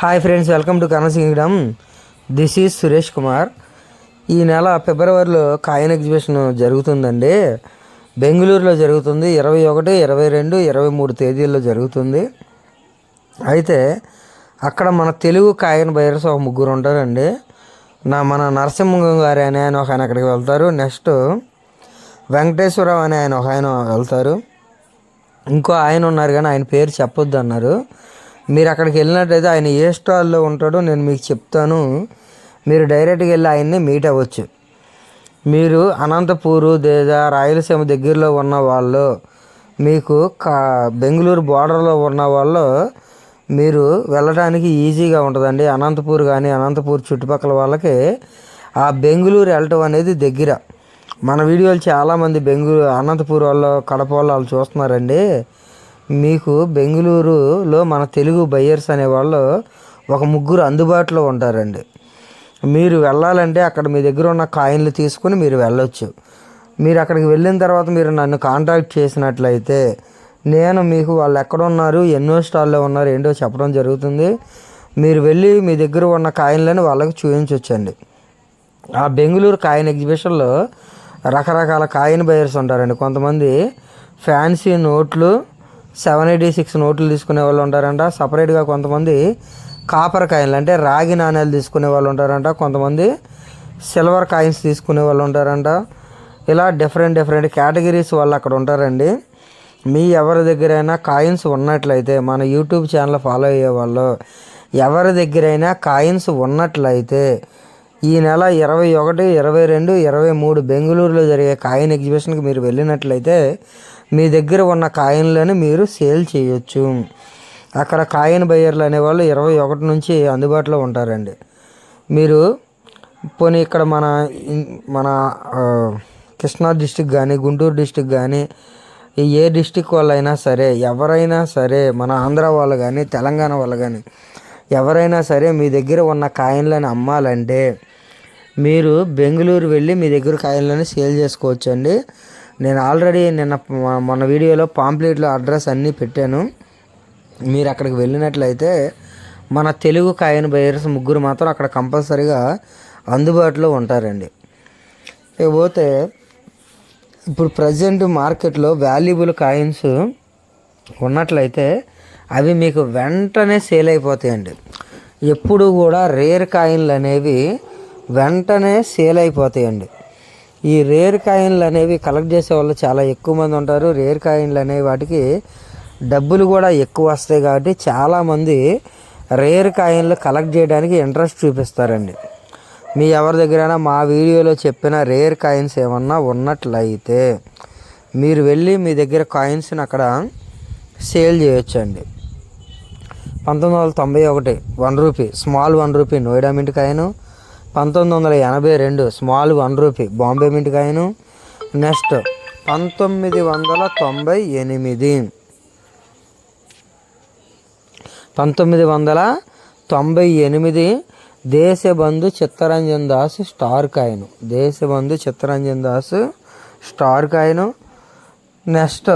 Hi friends welcome to కనసింగడం this is Suresh Kumar ఈ నెల ఫిబ్రవరిలో కాయన్ ఎగ్జిబిషన్ జరుగుతుందండి. బెంగళూరులో జరుగుతుంది. ఇరవై ఒకటి ఇరవై రెండు ఇరవై మూడు తేదీల్లో జరుగుతుంది. అయితే అక్కడ మన తెలుగు కాయన్ బయర్స్ ఒక ముగ్గురు ఉంటారండి. నా మన నరసింహం గారు అనే ఆయన ఒక ఆయన అక్కడికి వెళ్తారు. నెక్స్ట్ వెంకటేశ్వరరావు అనే ఆయన ఒక ఆయన వెళ్తారు. ఇంకో ఆయన ఉన్నారు కానీ ఆయన పేరు చెప్పొద్దు అన్నారు మీరు అక్కడికి వెళ్ళినట్టయితే ఆయన ఏ స్టాల్లో ఉంటాడో నేను మీకు చెప్తాను. మీరు డైరెక్ట్గా వెళ్ళి ఆయన్ని మీట్ అవ్వచ్చు. మీరు అనంతపూరు లేదా రాయలసీమ దగ్గరలో ఉన్న వాళ్ళు మీకు కా బెంగళూరు బార్డర్లో ఉన్న వాళ్ళు మీరు వెళ్ళడానికి ఈజీగా ఉంటుందండి. అనంతపూర్ కానీ అనంతపూర్ చుట్టుపక్కల వాళ్ళకి ఆ బెంగళూరు వెళ్ళటం అనేది దగ్గర. మన వీడియోలు చాలామంది బెంగళూరు అనంతపూర్ వాళ్ళు కడప వాళ్ళు వాళ్ళు చూస్తున్నారండి. మీకు బెంగళూరులో మన తెలుగు బయ్యర్స్ అనేవాళ్ళు ఒక ముగ్గురు అందుబాటులో ఉంటారండి. మీరు వెళ్ళాలంటే అక్కడ మీ దగ్గర ఉన్న కాయిన్లు తీసుకుని మీరు వెళ్ళొచ్చు. మీరు అక్కడికి వెళ్ళిన తర్వాత మీరు నన్ను కాంటాక్ట్ చేసినట్లయితే నేను మీకు వాళ్ళు ఎక్కడ ఉన్నారు ఎన్నో స్టాల్లో ఉన్నారు ఏంటో చెప్పడం జరుగుతుంది. మీరు వెళ్ళి మీ దగ్గర ఉన్న కాయిన్లను వాళ్ళకి చూపించవచ్చండి ఆ బెంగళూరు కాయిన్ ఎగ్జిబిషన్లో రకరకాల కాయిన్ బయర్స్ ఉంటారండి. కొంతమంది ఫ్యాన్సీ నోట్లు సెవెన్ ఎయిటీ సిక్స్ నోట్లు తీసుకునే వాళ్ళు ఉంటారంట. సపరేట్గా కొంతమంది కాపర్ కాయిన్లు అంటే రాగి నాణ్యాలు తీసుకునే వాళ్ళు ఉంటారంట. కొంతమంది సిల్వర్ కాయిన్స్ తీసుకునే వాళ్ళు ఉంటారంట. ఇలా డిఫరెంట్ డిఫరెంట్ కేటగిరీస్ వాళ్ళు అక్కడ ఉంటారండి. మీ ఎవరి దగ్గరైనా కాయిన్స్ ఉన్నట్లయితే మన యూట్యూబ్ ఛానల్ ఫాలో అయ్యే వాళ్ళు ఎవరి దగ్గరైనా కాయిన్స్ ఉన్నట్లయితే ఈ నెల ఇరవై ఒకటి ఇరవై రెండు ఇరవై మూడు బెంగళూరులో జరిగే కాయిన్ ఎగ్జిబిషన్కి మీరు వెళ్ళినట్లయితే మీ దగ్గర ఉన్న కాయిన్లను మీరు సేల్ చేయొచ్చు. అక్కడ కాయిన్ బయ్యర్లు అనేవాళ్ళు ఇరవై ఒకటి నుంచి అందుబాటులో ఉంటారండి. మీరు పోనీ ఇక్కడ మన మన కృష్ణా డిస్టిక్ కానీ గుంటూరు డిస్టిక్ కానీ ఏ డిస్టిక్ వాళ్ళైనా సరే ఎవరైనా సరే మన ఆంధ్ర వాళ్ళు కానీ తెలంగాణ వాళ్ళు కానీ ఎవరైనా సరే మీ దగ్గర ఉన్న కాయిన్లను అమ్మాలంటే మీరు బెంగళూరు వెళ్ళి మీ దగ్గర కాయలను సేల్ చేసుకోవచ్చు అండి నేను ఆల్రెడీ నిన్న మన మొన్న వీడియోలో పాంప్లెట్లో అడ్రస్ అన్నీ పెట్టాను. మీరు అక్కడికి వెళ్ళినట్లయితే మన తెలుగు కాయిన్ బయర్స్ ముగ్గురు మాత్రం అక్కడ కంపల్సరీగా అందుబాటులో ఉంటారండి. ఇకపోతే ఇప్పుడు ప్రజెంట్ మార్కెట్లో వాల్యుబుల్ కాయిన్స్ ఉన్నట్లయితే అవి మీకు వెంటనే సేల్ అయిపోతాయండి. ఎప్పుడు కూడా రేర్ కాయిన్లు అనేవి వెంటనే సేల్ అయిపోతాయండి. ఈ రేర్ కాయిన్లు అనేవి కలెక్ట్ చేసే వాళ్ళు చాలా ఎక్కువ మంది ఉంటారు. రేర్ కాయిన్లు అనేవి వాటికి డబ్బులు కూడా ఎక్కువ వస్తాయి కాబట్టి చాలామంది రేర్ కాయిన్లు కలెక్ట్ చేయడానికి ఇంట్రెస్ట్ చూపిస్తారండి. మీ ఎవరి దగ్గరైనా మా వీడియోలో చెప్పిన రేర్ కాయిన్స్ ఏమన్నా ఉన్నట్లయితే మీరు వెళ్ళి మీ దగ్గర కాయిన్స్ని అక్కడ సేల్ చేయొచ్చండి. పంతొమ్మిది వందల తొంభై ఒకటి one rupee small one rupee Noida mint coin పంతొమ్మిది వందల ఎనభై రెండు small one rupee Bombay mint కాయను. నెక్స్ట్ పంతొమ్మిది వందల తొంభై ఎనిమిది. పంతొమ్మిది వందల తొంభై ఎనిమిది దేశబంధు చిత్తరంజన్ దాస్ స్టార్ కాయను. దేశబంధు చిత్తరంజన్ దాస్ స్టార్ కాయను. నెక్స్ట్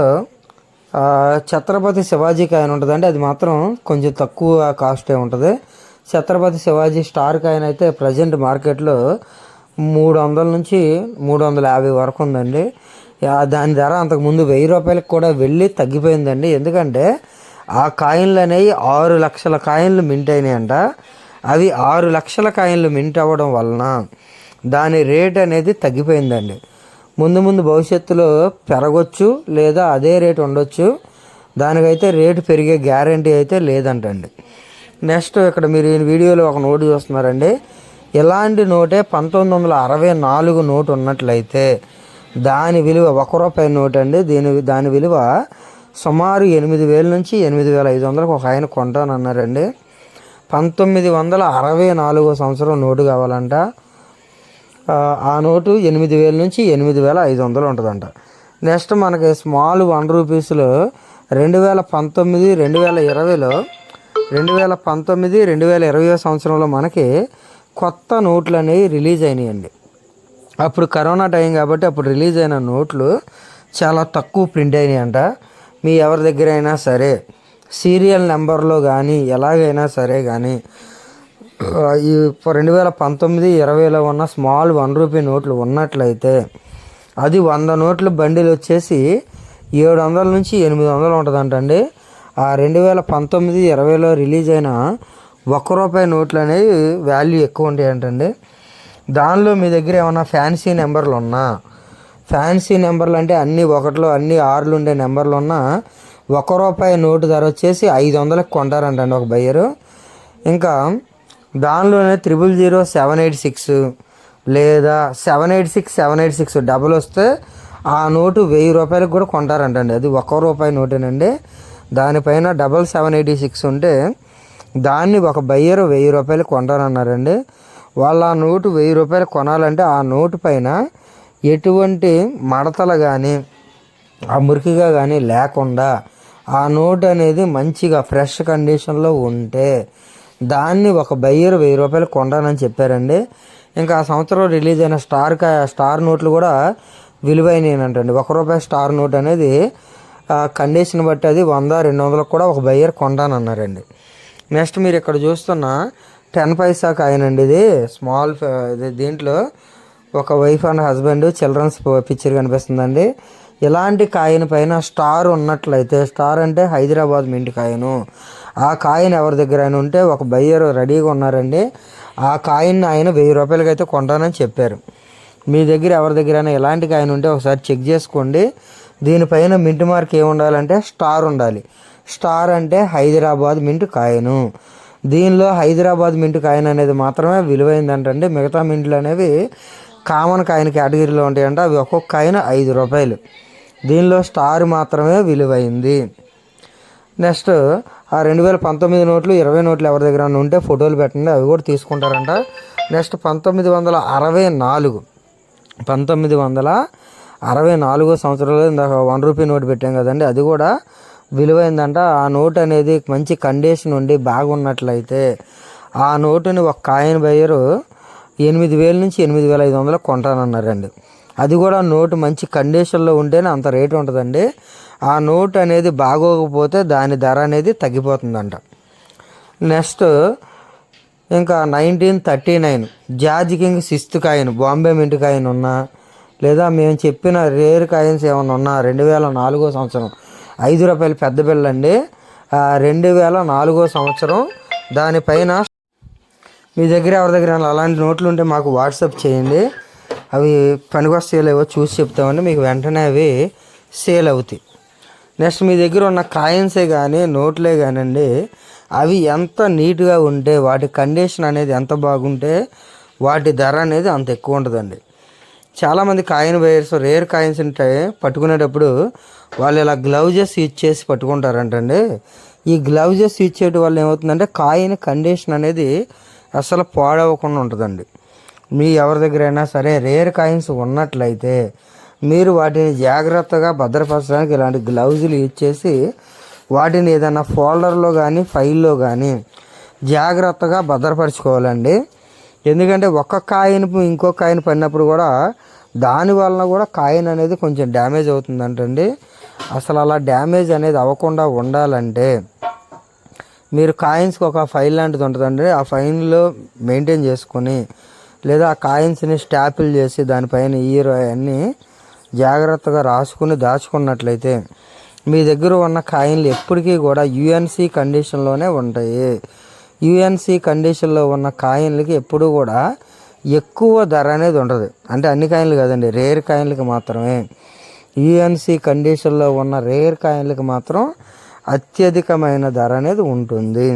ఛత్రపతి శివాజీ కాయిన్ ఉంటుందండి. అది మాత్రం కొంచెం తక్కువ కాస్టే ఉంటుంది. ఛత్రపతి శివాజీ స్టార్ కాయిన్ అయితే ప్రజెంట్ మార్కెట్లో మూడు వందల నుంచి మూడు వందల యాభై వరకు ఉందండి. దాని ధర అంతకుముందు వెయ్యి రూపాయలకు కూడా వెళ్ళి తగ్గిపోయిందండి. ఎందుకంటే ఆ కాయిన్లు అనేవి ఆరు లక్షల కాయిన్లు మింట్ అయినాయంట. అవి ఆరు లక్షల కాయిన్లు మింట్ అవ్వడం వలన దాని రేట్ అనేది తగ్గిపోయిందండి. ముందు ముందు భవిష్యత్తులో పెరగొచ్చు లేదా అదే రేట్ ఉండొచ్చు. దానికైతే రేటు పెరిగే గ్యారంటీ అయితే లేదంటండి. నెక్స్ట్ ఇక్కడ మీరు ఈ వీడియోలో ఒక నోటు చూస్తున్నారండి. ఇలాంటి నోటే పంతొమ్మిది వందల అరవై నాలుగు నోటు ఉన్నట్లయితే దాని విలువ ఒక రూపాయి నోట్ అండి. దీని దాని విలువ సుమారు ఎనిమిది వేల నుంచి ఎనిమిది వేల ఐదు వందలకు ఒక ఆయన కొంటానన్నారండి. పంతొమ్మిది వందల అరవై నాలుగో సంవత్సరం నోటు కావాలంట. ఆ, ఆ నోటు ఎనిమిది వేల నుంచి ఎనిమిది వేల ఐదు వందలు ఉంటుందంట. నెక్స్ట్ మనకి స్మాల్ వన్ రూపీస్లో రెండు వేల పంతొమ్మిది రెండు వేల ఇరవైలో రెండు వేల పంతొమ్మిది రెండు వేల ఇరవై సంవత్సరంలో మనకి కొత్త నోట్లు అనేవి రిలీజ్ అయినాయండి. అప్పుడు కరోనా టైం కాబట్టి అప్పుడు రిలీజ్ అయిన నోట్లు చాలా తక్కువ ప్రింట్ అయినాయంట. మీ ఎవరి దగ్గర అయినా సరే సీరియల్ నెంబర్లో కానీ ఎలాగైనా సరే కానీ ఈ రెండు వేల పంతొమ్మిది ఇరవైలో ఉన్న స్మాల్ వన్ రూపీ నోట్లు ఉన్నట్లయితే అది వంద నోట్లు బండిలు వచ్చేసి ఏడు వందల నుంచి ఎనిమిది వందలు ఉంటుందంటండి. ఆ రెండు వేల పంతొమ్మిది ఇరవైలో రిలీజ్ అయిన ఒక్క రూపాయి నోట్లు అనేవి వాల్యూ ఎక్కువ ఉంటాయంటండి. దానిలో మీ దగ్గర ఏమైనా ఫ్యాన్సీ నెంబర్లు ఉన్నా ఫ్యాన్సీ నెంబర్లు అంటే అన్ని ఒకటిలో అన్ని ఆరులు ఉండే నెంబర్లు ఉన్నా ఒక రూపాయి నోటు ధర వచ్చేసి ఐదు వందలకు కొంటారంటండి ఒక బయ్యరు. ఇంకా దానిలోనే triple zero seven eight six లేదా seven eight six seven eight six double వస్తే ఆ నోటు వెయ్యి రూపాయలకు కూడా కొంటారంటండి. అది ఒక్క రూపాయి నోటేనండి. దానిపైన డబల్ సెవెన్ ఎయిటీ సిక్స్ ఉంటే దాన్ని ఒక బయ్యరు వెయ్యి రూపాయలు కొంటారన్నారండి వాళ్ళు ఆ నోటు వెయ్యి రూపాయలు కొనాలంటే ఆ నోటు పైన ఎటువంటి మడతలు కానీ ఆ మురికిగా కానీ లేకుండా ఆ నోట్ అనేది మంచిగా ఫ్రెష్ కండిషన్లో ఉంటే దాన్ని ఒక బయ్యర్ వెయ్యి రూపాయలు కొండానని చెప్పారండి. ఇంకా ఆ సంవత్సరం రిలీజ్ అయిన స్టార్ స్టార్ నోట్లు కూడా విలువైననంటండి ఒక రూపాయి స్టార్ నోట్ అనేది కండిషన్ బట్టి అది వంద రెండు వందలకు కూడా ఒక బయ్యర్ కొండానన్నారండి నెక్స్ట్ మీరు ఇక్కడ చూస్తున్న టెన్ పైసా కాయిన్ అండి ఇది స్మాల్ ఇది దీంట్లో ఒక wife and husband childrens picture కనిపిస్తుందండి. ఇలాంటి కాయిన్ పైన స్టార్ ఉన్నట్లయితే స్టార్ అంటే హైదరాబాద్ మింట్ కాయను. ఆ కాయిన్ ఎవరి దగ్గర అయినా ఉంటే ఒక బయ్యర్ రెడీగా ఉన్నారండి. ఆ కాయిన్ ఆయన వెయ్యి రూపాయలకి అయితే కొంటానని చెప్పారు. మీ దగ్గర ఎవరి దగ్గర అయినా ఎలాంటి కాయిన్ ఉంటే ఒకసారి చెక్ చేసుకోండి. దీనిపైన మింట్ మార్క్ ఏముండాలంటే స్టార్ ఉండాలి. స్టార్ అంటే హైదరాబాద్ మింట్ కాయను. దీనిలో హైదరాబాద్ మింట్ కాయిన్ అనేది మాత్రమే విలువైందంటే మిగతా మింట్లు అనేవి కామన్ కాయిన్ కేటగిరీలో ఉంటాయంటే. అవి ఒక్కొక్క కాయిన్ ఐదు రూపాయలు. దీనిలో స్టార్ మాత్రమే విలువైంది. నెక్స్ట్ ఆ రెండు వేల పంతొమ్మిది నోట్లు ఇరవై నోట్లు ఎవరి దగ్గర ఉంటే ఫోటోలు పెట్టండి. అవి కూడా తీసుకుంటారంట. నెక్స్ట్ పంతొమ్మిది వందల అరవై నాలుగు. పంతొమ్మిది వందల అరవై నాలుగో సంవత్సరంలో ఇందాక వన్ రూపీ నోట్ పెట్టాం కదండి అది కూడా విలువైందంట. ఆ నోట్ అనేది మంచి కండిషన్ ఉండి బాగున్నట్లయితే ఆ నోటుని ఒక కాయిన్ బయ్యరు ఎనిమిది వేల నుంచి ఎనిమిది వేల ఐదు వందలు కొంటానన్నారండి. అది కూడా నోటు మంచి కండిషన్లో ఉంటేనే అంత రేటు ఉంటుందండి. ఆ నోట్ అనేది బాగోకపోతే దాని ధర అనేది తగ్గిపోతుందంట. నెక్స్ట్ ఇంకా nineteen thirty nine George King sixth coin Bombay mint coin ఉన్నా లేదా మేము చెప్పిన రేర్ కాయిన్స్ ఏమైనా ఉన్నా రెండు వేల నాలుగో సంవత్సరం. ఐదు రూపాయలు పెద్ద బిళ్ళ అండి రెండు వేల నాలుగో సంవత్సరం దానిపైన మీ దగ్గర ఎవరి దగ్గర అలాంటి నోట్లు ఉంటే మాకు వాట్సాప్ చేయండి. అవి పనికొస్తాయో చూసి చెప్తామండి. మీకు వెంటనే అవి సేల్ అవుతాయి. నెక్స్ట్ మీ దగ్గర ఉన్న కాయిన్సే కానీ నోట్లే కానివ్వండి అవి ఎంత నీట్గా ఉంటే వాటి కండిషన్ అనేది ఎంత బాగుంటే వాటి ధర అనేది అంత ఎక్కువ ఉంటుందండి చాలామంది కాయిన్ బయర్స్ రేర్ కాయిన్స్ ఉంటే పట్టుకునేటప్పుడు వాళ్ళు ఇలా గ్లౌజెస్ యూజ్ చేసి పట్టుకుంటారంటండి. ఈ గ్లౌజెస్ యూజ్ చేయడం వల్ల ఏమవుతుందంటే కాయిన్ కండిషన్ అనేది అసలు పాడవకుండా ఉంటుందండి. మీ ఎవరి దగ్గర అయినా సరే రేర్ కాయిన్స్ ఉన్నట్లయితే మీరు వాటిని జాగ్రత్తగా భద్రపరచడానికి ఇలాంటి గ్లౌజులు యూజ్ చేసి వాటిని ఏదైనా ఫోల్డర్లో కానీ ఫైల్లో కానీ జాగ్రత్తగా భద్రపరచుకోవాలండి. ఎందుకంటే ఒక్క కాయిన్ ఇంకో కాయిన్ పడినప్పుడు కూడా దాని వలన కూడా కాయిన్ అనేది కొంచెం డ్యామేజ్ అవుతుందంటండి. అసలు అలా డ్యామేజ్ అనేది అవ్వకుండా ఉండాలంటే మీరు కాయిన్స్కి ఒక ఫైల్ లాంటిది ఉంటుందండి. ఆ ఫైన్లో మెయింటైన్ చేసుకొని లేదా ఆ కాయిన్స్ని స్టాపిల్ చేసి దానిపైన ఇయర్ అన్నీ జాగ్రత్తగా రాసుకుని దాచుకున్నట్లయితే మీ దగ్గర ఉన్న కాయిన్లు ఎప్పటికీ కూడా యుఎన్సి కండిషన్లోనే ఉంటాయి. యుఎన్సి కండిషన్లో ఉన్న కాయిన్లకి ఎప్పుడూ కూడా ఎక్కువ ధర అనేది ఉండదు. అంటే అన్ని కాయిన్లు కాదండి రేర్ కాయిన్లకి మాత్రమే. యుఎన్సి కండిషన్లో ఉన్న రేర్ కాయిన్లకి మాత్రం అత్యధికమైన ధర అనేది ఉంటుంది.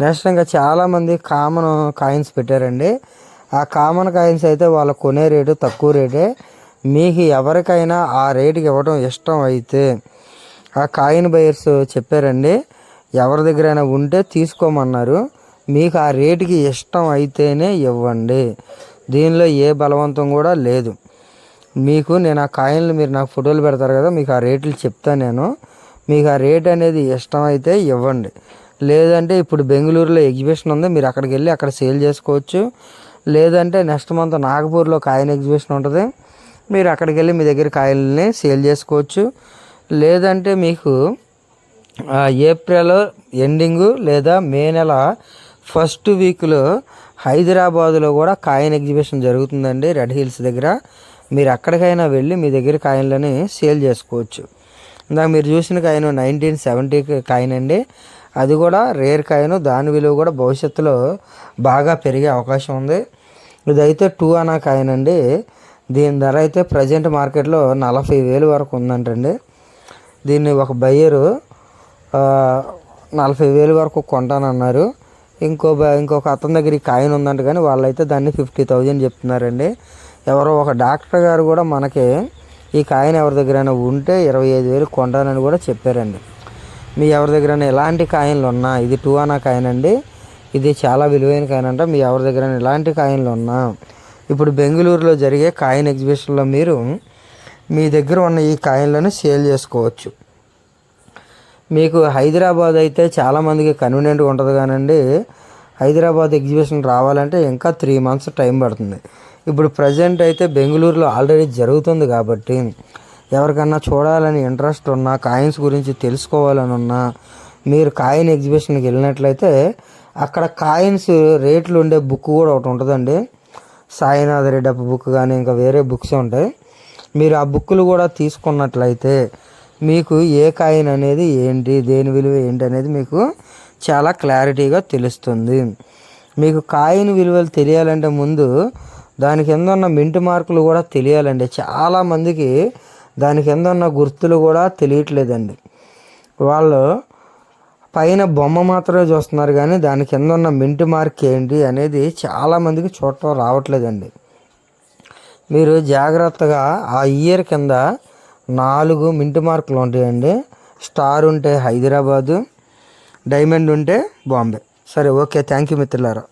నెక్స్ట్ ఇంకా చాలామంది కామన్ కాయిన్స్ పెట్టారండి. ఆ కామన్ కాయిన్స్ అయితే వాళ్ళ కొనే రేటు తక్కువ రేటే. మీకు ఎవరికైనా ఆ రేటుకి ఇవ్వడం ఇష్టం అయితే ఆ కాయిన్ బయర్స్ చెప్పారండి. ఎవరి దగ్గరైనా ఉంటే తీసుకోమన్నారు. మీకు ఆ రేటుకి ఇష్టం అయితేనే ఇవ్వండి. దీనిలో ఏ బలవంతం కూడా లేదు. మీకు నేను ఆ కాయిన్లు మీరు నాకు ఫోటోలు పెడతారు కదా మీకు ఆ రేట్లు చెప్తాను నేను. మీకు ఆ రేట్ అనేది ఇష్టం అయితే ఇవ్వండి. లేదంటే ఇప్పుడు బెంగళూరులో ఎగ్జిబిషన్ ఉంది మీరు అక్కడికి వెళ్ళి అక్కడ సేల్ చేసుకోవచ్చు. లేదంటే నెక్స్ట్ మంత్ నాగపూర్లో కాయిన్ ఎగ్జిబిషన్ ఉంటుంది మీరు అక్కడికి వెళ్ళి మీ దగ్గర కాయల్ని సేల్ చేసుకోవచ్చు. లేదంటే మీకు ఏప్రిల్ ఎండింగు లేదా మే నెల ఫస్ట్ వీక్లో హైదరాబాదులో కూడా కాయిన్ ఎగ్జిబిషన్ జరుగుతుందండి రెడ్ హిల్స్ దగ్గర. మీరు ఎక్కడికైనా వెళ్ళి మీ దగ్గర కాయిన్లని సేల్ చేసుకోవచ్చు. ఇందాక మీరు చూసిన కాయిన్ నైన్టీన్ సెవెంటీ కాయిన్ అండి. అది కూడా రేర్ కాయిన్. దాని విలువ కూడా భవిష్యత్తులో బాగా పెరిగే అవకాశం ఉంది. ఇదైతే టూ అనా కాయిన్ అండి. దీని ధర అయితే ప్రజెంట్ మార్కెట్లో నలభై వేలు వరకు ఉందంటండి. దీన్ని ఒక బయ్యరు నలభై వేలు వరకు కొంటానన్నారు. ఇంకో బ- ఇంకొక అతని దగ్గర ఈ కాయిన్ ఉందంట కానీ వాళ్ళైతే దాన్ని ఫిఫ్టీ థౌజండ్ చెప్తున్నారండి. ఎవరో ఒక డాక్టర్ గారు కూడా మనకి ఈ కాయిన్ ఎవరి దగ్గరైనా ఉంటే ఇరవై ఐదు వేలు కొంటానని కూడా చెప్పారండి. మీ ఎవరి దగ్గరైనా ఎలాంటి కాయిన్లు ఉన్నా ఇది టూ అనా కాయిన్ అండి ఇది చాలా విలువైన కాయిన్ అంట మీ ఎవరి దగ్గరైనా ఎలాంటి కాయిన్లు ఉన్నా ఇప్పుడు బెంగళూరులో జరిగే కాయిన్ ఎగ్జిబిషన్లో మీరు మీ దగ్గర ఉన్న ఈ కాయిన్లను సేల్ చేసుకోవచ్చు. మీకు హైదరాబాద్ అయితే చాలామందికి కన్వీనియంట్గా ఉంటుంది కానండి. హైదరాబాద్ ఎగ్జిబిషన్ రావాలంటే ఇంకా త్రీ మంత్స్ టైం పడుతుంది. ఇప్పుడు ప్రజెంట్ అయితే బెంగళూరులో ఆల్రెడీ జరుగుతుంది కాబట్టి ఎవరికన్నా చూడాలని ఇంట్రెస్ట్ ఉన్నా కాయిన్స్ గురించి తెలుసుకోవాలని ఉన్నా మీరు కాయిన్ ఎగ్జిబిషన్కి వెళ్ళినట్లయితే అక్కడ కాయిన్స్ రేట్లు ఉండే బుక్ కూడా ఒకటి ఉంటుందండి. సాయినాథ రెడ్డి బుక్ కానీ ఇంకా వేరే బుక్స్ ఉంటాయి. మీరు ఆ బుక్కులు కూడా తీసుకున్నట్లయితే మీకు ఏ కాయిన్ అనేది ఏంటి దేని విలువ ఏంటి అనేది మీకు చాలా క్లారిటీగా తెలుస్తుంది. మీకు కాయిన్ విలువలు తెలియాలంటే ముందు దాని కింద ఉన్న మింట్ మార్కులు కూడా తెలియాలండి. చాలామందికి దాని కింద ఉన్న గుర్తులు కూడా తెలియట్లేదండి. వాళ్ళు పైన బొమ్మ మాత్రమే చూస్తున్నారు కానీ దాని కింద ఉన్న మింట్ మార్క్ ఏంటి అనేది చాలామందికి చూడటం రావట్లేదండి. మీరు జాగ్రత్తగా ఆ ఇయర్ కింద నాలుగు మింట్ మార్కులు ఉంటాయండి. స్టార్ ఉంటే హైదరాబాదు డైమండ్ ఉంటే బాంబే. సరే ఓకే థ్యాంక్ యూ మిత్రులారా.